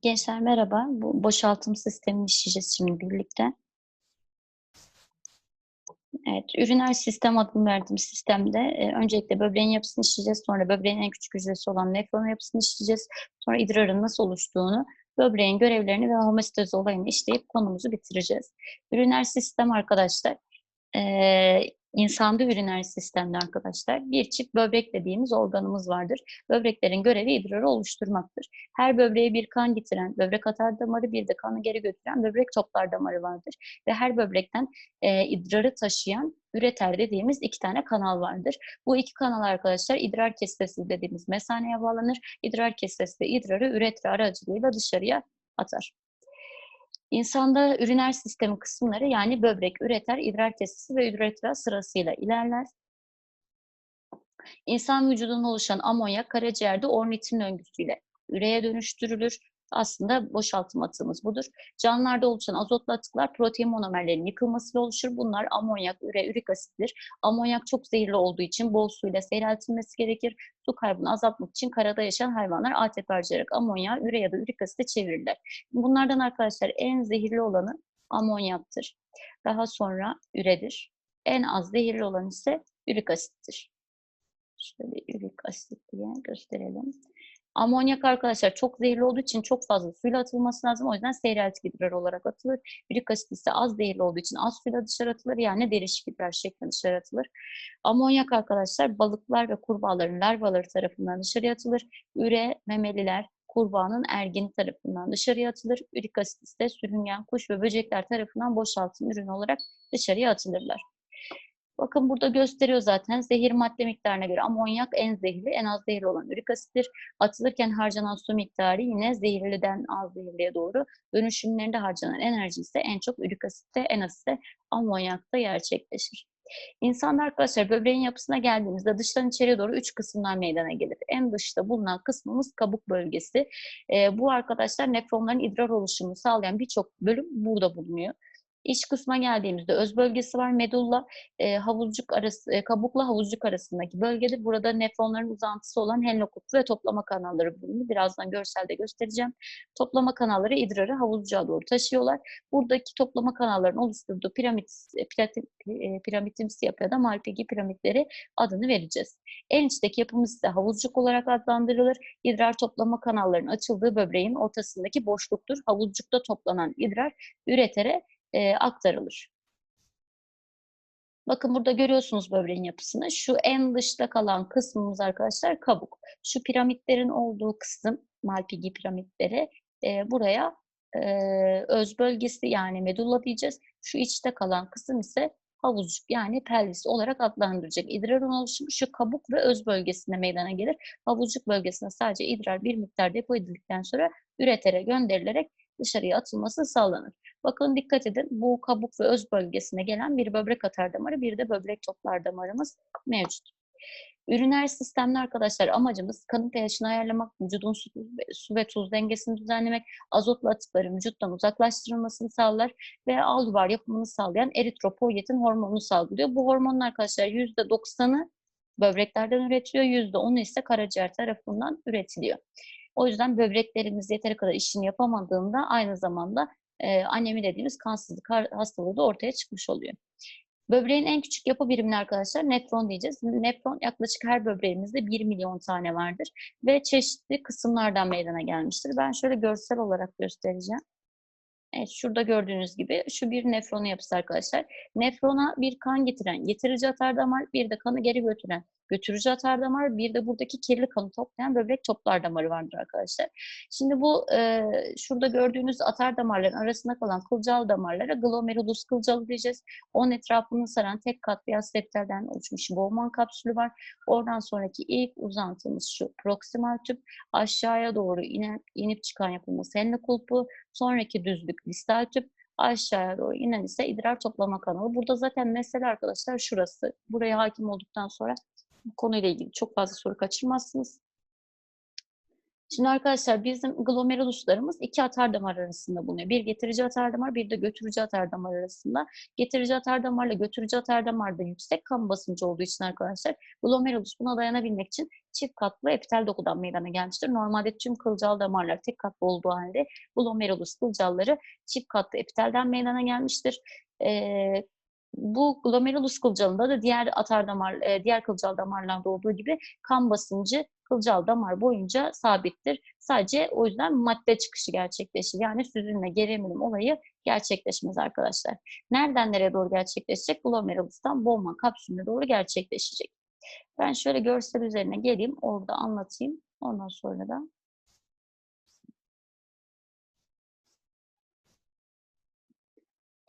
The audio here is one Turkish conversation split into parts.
Gençler merhaba. Bu boşaltım sistemini işleyeceğiz şimdi birlikte. Evet, üriner sistem adını verdiğim sistemde e, öncelikle böbreğin yapısını işleyeceğiz. Sonra böbreğin en küçük hücresi olan nefron yapısını işleyeceğiz. Sonra idrarın nasıl oluştuğunu, böbreğin görevlerini ve homeostazi olayını işleyip konumuzu bitireceğiz. Üriner sistem arkadaşlar, e, insanda üriner sistemde arkadaşlar bir çift böbrek dediğimiz organımız vardır. Böbreklerin görevi idrarı oluşturmaktır. Her böbreğe bir kan getiren böbrek atar damarı, bir de kanı geri götüren böbrek toplar damarı vardır. Ve her böbrekten e, idrarı taşıyan üreter dediğimiz iki tane kanal vardır. Bu iki kanal arkadaşlar idrar kesesi dediğimiz mesaneye bağlanır. İdrar kesesi de idrarı üreter aracılığıyla dışarıya atar. İnsanda üriner sistemi kısımları yani böbrek, üreter, idrar kesesi ve üreter sırasıyla ilerler. İnsan vücudunda oluşan amonyak karaciğerde ornitin döngüsüyle üreye dönüştürülür. Aslında boşaltım atığımız budur. Canlılarda oluşan azotlu atıklar protein monomerlerinin yıkılmasıyla oluşur. Bunlar amonyak, üre, ürik asittir. Amonyak çok zehirli olduğu için bol suyla seyreltilmesi gerekir. Su kaybını azaltmak için karada yaşayan hayvanlar ATP harcayarak amonyağı üre ya da ürik asite çevirirler. Bunlardan arkadaşlar en zehirli olanı amonyaktır. Daha sonra üredir. En az zehirli olan ise ürik asittir. Şöyle ürik asit diye gösterelim. Amonyak arkadaşlar çok zehirli olduğu için çok fazla suyla atılması lazım. O yüzden seyreltik idrar olarak atılır. Ürik asit ise az zehirli olduğu için az suyla dışarı atılır. Yani derişik idrar şeklinde dışarı atılır. Amonyak arkadaşlar balıklar ve kurbağaların larvaları tarafından dışarıya atılır. Üre, memeliler, kurbağanın ergeni tarafından dışarıya atılır. Ürik asit ise sürüngen, kuş ve böcekler tarafından boşaltım ürünü olarak dışarıya atılırlar. Bakın burada gösteriyor zaten zehir madde miktarına göre amonyak en zehirli, en az zehirli olan ürik asittir. Atılırken harcanan su miktarı yine zehirliden az zehirliye doğru. Dönüşümlerinde harcanan enerji ise en çok ürik asitte, en az ise amonyakta gerçekleşir. İnsanda arkadaşlar böbreğin yapısına geldiğimizde dıştan içeriye doğru üç kısımlar meydana gelir. En dışta bulunan kısmımız kabuk bölgesi. E, bu arkadaşlar nefronların idrar oluşumunu sağlayan birçok bölüm burada bulunuyor. İç kısma geldiğimizde öz bölgesi var. Medulla e, havuzcuk arası, e, kabukla havuzcuk arasındaki bölgedir. Burada nefronların uzantısı olan henlokup ve toplama kanalları bulunuyor. Birazdan görselde göstereceğim. Toplama kanalları idrarı havuzcuğa doğru taşıyorlar. Buradaki toplama kanallarının oluşturduğu piramit, e, platin, e, piramitimsi yapıya da Malpighi piramitleri adını vereceğiz. En içteki yapımız ise havuzcuk olarak adlandırılır. İdrar toplama kanallarının açıldığı böbreğin ortasındaki boşluktur. Havuzcukta toplanan idrar üretere e, aktarılır. Bakın burada görüyorsunuz böbreğin yapısını. Şu en dışta kalan kısmımız arkadaşlar kabuk. Şu piramitlerin olduğu kısım, Malpighi piramitleri e, buraya e, öz bölgesi yani medulla diyeceğiz. Şu içte kalan kısım ise havuzcuk yani pelvis olarak adlandıracak. İdrarın oluşumu şu kabuk ve öz bölgesinde meydana gelir. Havuzcuk bölgesinde sadece idrar bir miktar depo edildikten sonra üretere gönderilerek dışarıya atılması sağlanır. Bakın dikkat edin bu kabuk ve öz bölgesine gelen bir böbrek atar damarı bir de böbrek toplar damarımız mevcut. Üriner sistemde arkadaşlar amacımız kanın pH'ini ayarlamak, vücudun su, su ve tuz dengesini düzenlemek, azotlu atıkların vücuttan uzaklaştırılmasını sağlar ve alduvar yapımını sağlayan eritropoyetin hormonunu salgılıyor. Bu hormonun arkadaşlar %90'ı böbreklerden üretiliyor, %10'u ise karaciğer tarafından üretiliyor. O yüzden böbreklerimiz yeteri kadar işini yapamadığında aynı zamanda e, anemi dediğimiz kansızlık hastalığı da ortaya çıkmış oluyor. Böbreğin en küçük yapı birimini arkadaşlar nefron diyeceğiz. Nefron yaklaşık her böbreğimizde 1 milyon tane vardır ve çeşitli kısımlardan meydana gelmiştir. Ben şöyle görsel olarak göstereceğim. Evet, şurada gördüğünüz gibi şu bir nefron yapısı arkadaşlar. Nefrona bir kan getiren getirici atar damar, bir de kanı geri götüren götürücü atar damar, bir de buradaki kirli kanı toplayan böbrek toplar damarı vardır arkadaşlar. Şimdi bu e, şurada gördüğünüz atar damarların arasında kalan kılcal damarlara glomerulus kılcalı diyeceğiz. Onun etrafını saran tek kat beyaz septelden oluşmuş Bowman kapsülü var. Oradan sonraki ilk uzantımız şu proksimal tüp. Aşağıya doğru inip, inip çıkan yapımız henle kulpu. Sonraki düzlük distal tüp aşağıya doğru inen ise idrar toplama kanalı. Burada zaten mesele arkadaşlar şurası. Buraya hakim olduktan sonra bu konuyla ilgili çok fazla soru kaçırmazsınız. Şimdi arkadaşlar bizim glomeruluslarımız iki atardamar arasında bulunuyor. Bir getirici atardamar, bir de götürücü atardamar arasında. Getirici atardamarla götürücü atardamarda yüksek kan basıncı olduğu için arkadaşlar glomerulus buna dayanabilmek için çift katlı epitel dokudan meydana gelmiştir. Normalde tüm kılcal damarlar tek katlı olduğu halde glomerulus kılcalları çift katlı epitelden meydana gelmiştir. Ee, bu glomerulus kılcalında da diğer atardamar, e, diğer kılcal damarlarda olduğu gibi kan basıncı kılcal damar boyunca sabittir. Sadece o yüzden madde çıkışı gerçekleşir. Yani süzülme, geri emilim olayı gerçekleşmez arkadaşlar. Nereden nereye doğru gerçekleşecek? Glomerulus'tan Bowman kapsülüne doğru gerçekleşecek. Ben şöyle görsel üzerine geleyim, orada anlatayım. Ondan sonra da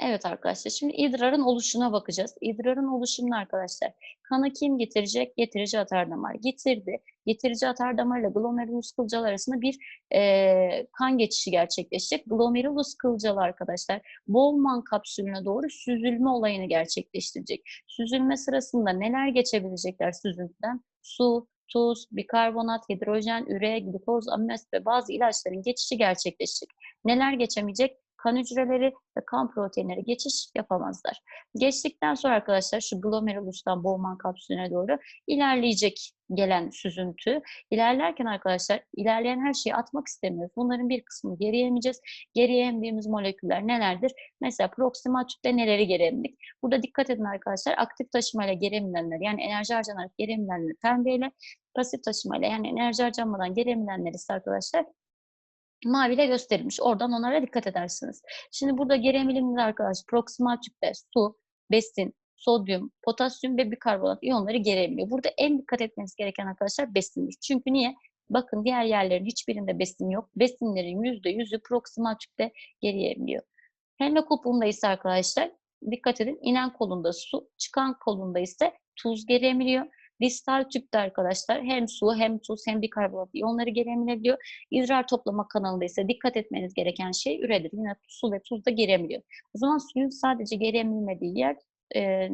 Evet arkadaşlar, şimdi idrarın oluşuna bakacağız. İdrarın oluşumunu arkadaşlar, kanı kim getirecek? Getirici atardamar getirdi. Getirici atardamarla glomerulus kılcal arasında bir e, kan geçişi gerçekleşecek. Glomerulus kılcal arkadaşlar, Bowman kapsülüne doğru süzülme olayını gerçekleştirecek. Süzülme sırasında neler geçebilecekler süzüntüden? Su, tuz, bikarbonat, hidrojen, üre, glikoz, amino asit ve bazı ilaçların geçişi gerçekleşecek. Neler geçemeyecek? Kan hücreleri ve kan proteinleri geçiş yapamazlar. Geçtikten sonra arkadaşlar şu glomerulustan Bowman kapsülüne doğru ilerleyecek gelen süzüntü. İlerlerken arkadaşlar ilerleyen her şeyi atmak istemiyoruz. Bunların bir kısmını geriye emeceğiz. Geriye emdiğimiz moleküller nelerdir? Mesela proksimal tüpte neleri geri emdik? Burada dikkat edin arkadaşlar aktif taşımayla geri emilenler yani enerji harcanarak geri emilenler pembeyle pasif taşımayla yani enerji harcanmadan geri emilenler ise arkadaşlar maviyle gösterilmiş. Oradan onlara dikkat edersiniz. Şimdi burada geri arkadaş proksimal tüpte su, besin, sodyum, potasyum ve bikarbonat iyonları geri. Burada en dikkat etmeniz gereken arkadaşlar besindir. Çünkü niye? Bakın diğer yerlerin hiçbirinde besin yok. Besinlerin %100'ü proksimal tüpte geri emiliyor. Henle ise arkadaşlar dikkat edin inen kolunda su, çıkan kolunda ise tuz geri. Distal tüpte arkadaşlar hem su hem tuz hem bikarbonat iyonları geri emilebiliyor. İdrar toplama kanalında ise dikkat etmeniz gereken şey üredir. Yine su ve tuz da geri emiliyor. O zaman suyun sadece geri emilmediği yer e,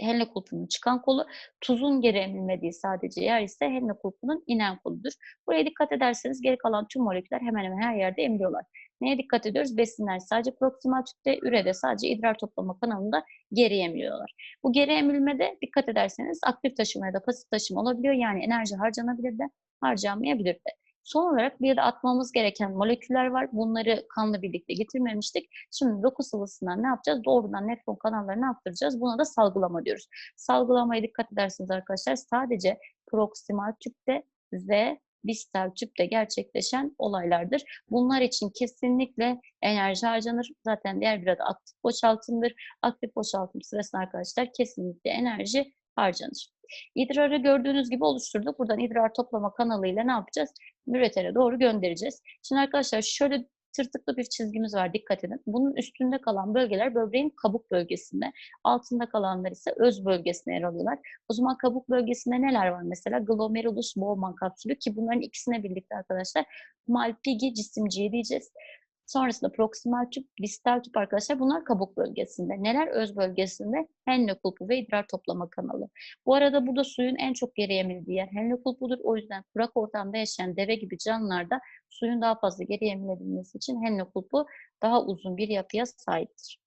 Henle kulpunun çıkan kolu, tuzun geri emilmediği sadece yer ise Henle kulpunun inen koludur. Buraya dikkat ederseniz geri kalan tüm moleküller hemen hemen her yerde emiliyorlar. Neye dikkat ediyoruz? Besinler sadece proksimal tüpte, ürede sadece idrar toplama kanalında geri emiliyorlar. Bu geri emilmede dikkat ederseniz aktif taşıma ya da pasif taşıma olabiliyor. Yani enerji harcanabilir de harcanmayabilir de. Son olarak bir de atmamız gereken moleküller var. Bunları kanla birlikte getirmemiştik. Şimdi doku sıvısından ne yapacağız? Doğrudan nefron kanallarını yaptıracağız. Buna da salgılama diyoruz. Salgılamaya dikkat edersiniz arkadaşlar. Sadece proksimal tüpte ve distal tüpte gerçekleşen olaylardır. Bunlar için kesinlikle enerji harcanır. Zaten diğer bir adı aktif boşaltımdır. Aktif boşaltım sırasında arkadaşlar kesinlikle enerji harcanır. İdrarı gördüğünüz gibi oluşturduk. Buradan idrar toplama kanalıyla ne yapacağız? Üretere doğru göndereceğiz. Şimdi arkadaşlar şöyle tırtıklı bir çizgimiz var dikkat edin. Bunun üstünde kalan bölgeler böbreğin kabuk bölgesinde. Altında kalanlar ise öz bölgesine yer alıyorlar. O zaman kabuk bölgesinde neler var mesela? Glomerulus Bowman kapsülü ki bunların ikisine birlikte arkadaşlar Malpighi cisimciği diyeceğiz. Sonrasında proksimal tüp, distal tüp arkadaşlar bunlar kabuk bölgesinde. Neler öz bölgesinde? Henle kulpu ve idrar toplama kanalı. Bu arada burada suyun en çok geri emildiği yer henle kulpudur. O yüzden kurak ortamda yaşayan deve gibi canlılarda suyun daha fazla geri emilebilmesi için henle kulpu daha uzun bir yapıya sahiptir.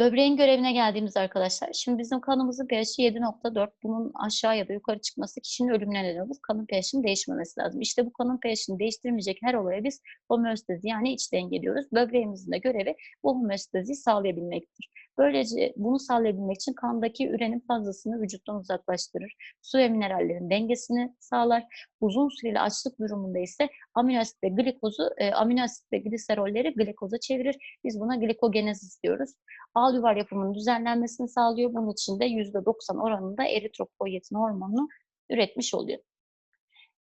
Böbreğin görevine geldiğimiz arkadaşlar. Şimdi bizim kanımızın pH'i 7.4. Bunun aşağı ya da yukarı çıkması kişinin ölümüne neden olur. Kanın pH'inin değişmemesi lazım. İşte bu kanın pH'ini değiştirmeyecek her olaya biz homeostezi yani iç denge diyoruz. Böbreğimizin de görevi bu homeostaziyi sağlayabilmektir. Böylece bunu sağlayabilmek için kandaki ürenin fazlasını vücuttan uzaklaştırır. Su ve minerallerin dengesini sağlar. Uzun süreli açlık durumunda ise amino asit ve glikozu, e, amino asit ve gliserolleri glikoza çevirir. Biz buna glikogenezis diyoruz. Al yuvar yapımının düzenlenmesini sağlıyor. Bunun için de %90 oranında eritropoyetin hormonunu üretmiş oluyor.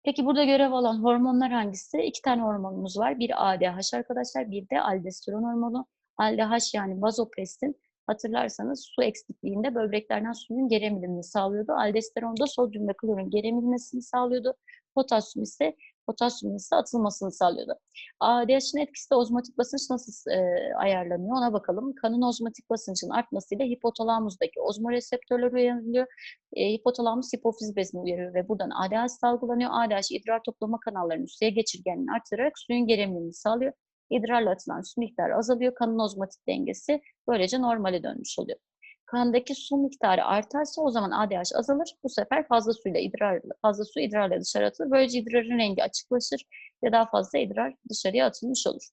Peki burada görev alan hormonlar hangisi? İki tane hormonumuz var. Bir ADH arkadaşlar, bir de aldosteron hormonu. ALDH yani vazopressin Hatırlarsanız su eksikliğinde böbreklerden suyun geri emilimini sağlıyordu. Aldosteron da sodyum ve klorun geri emilmesini sağlıyordu. Potasyum ise potasyumun ise atılmasını sağlıyordu. ADH'ın etkisi de ozmotik basınç nasıl e, ayarlanıyor ona bakalım. Kanın ozmotik basıncın artmasıyla hipotalamusdaki ozmoreseptörler uyanılıyor. E, hipotalamus hipofiz bezini uyarıyor ve buradan ADH salgılanıyor. ADH idrar toplama kanallarının suya geçirgenliğini artırarak suyun gerimliliğini sağlıyor. İdrarla atılan su miktarı azalıyor. Kanın ozmotik dengesi böylece normale dönmüş oluyor. Kandaki su miktarı artarsa o zaman ADH azalır. Bu sefer fazla suyla idrar fazla su idrarla dışarı atılır. Böylece idrarın rengi açıklaşır ve daha fazla idrar dışarıya atılmış olur.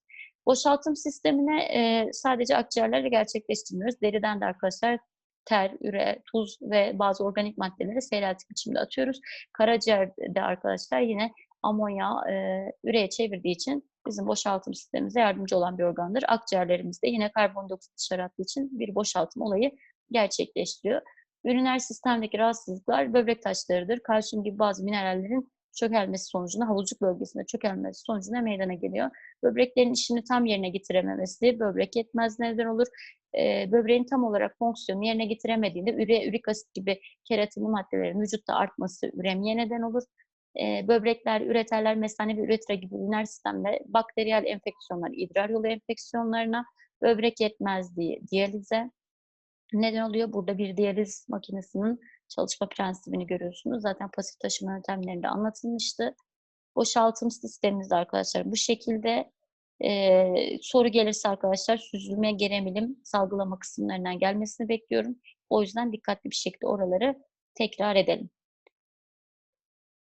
Boşaltım sistemine e, sadece akciğerlerle gerçekleştirmiyoruz. Deriden de arkadaşlar ter, üre, tuz ve bazı organik maddeleri seyreltik biçimde atıyoruz. Karaciğerde arkadaşlar yine amonya e, üreye çevirdiği için bizim boşaltım sistemimize yardımcı olan bir organdır. Akciğerlerimizde yine karbondioksit dışarı attığı için bir boşaltım olayı gerçekleştiriyor. Üriner sistemdeki rahatsızlıklar böbrek taşlarıdır. Kalsiyum gibi bazı minerallerin çökelmesi sonucunda, havucuk bölgesinde çökelmesi sonucunda meydana geliyor. Böbreklerin işini tam yerine getirememesi böbrek yetmezliğine neden olur. Ee, böbreğin tam olarak fonksiyonu yerine getiremediğinde üre, ürik asit gibi keratinli maddelerin vücutta artması üremiye neden olur. Ee, böbrekler, üreterler, mesane ve üretra gibi üriner sistemde bakteriyel enfeksiyonlar, idrar yolu enfeksiyonlarına, böbrek yetmezliği, diyalize, neden oluyor? Burada bir diyaliz makinesinin çalışma prensibini görüyorsunuz. Zaten pasif taşıma yöntemlerinde anlatılmıştı. Boşaltım sistemimiz arkadaşlar bu şekilde. Ee, soru gelirse arkadaşlar süzülme geremilim salgılama kısımlarından gelmesini bekliyorum. O yüzden dikkatli bir şekilde oraları tekrar edelim.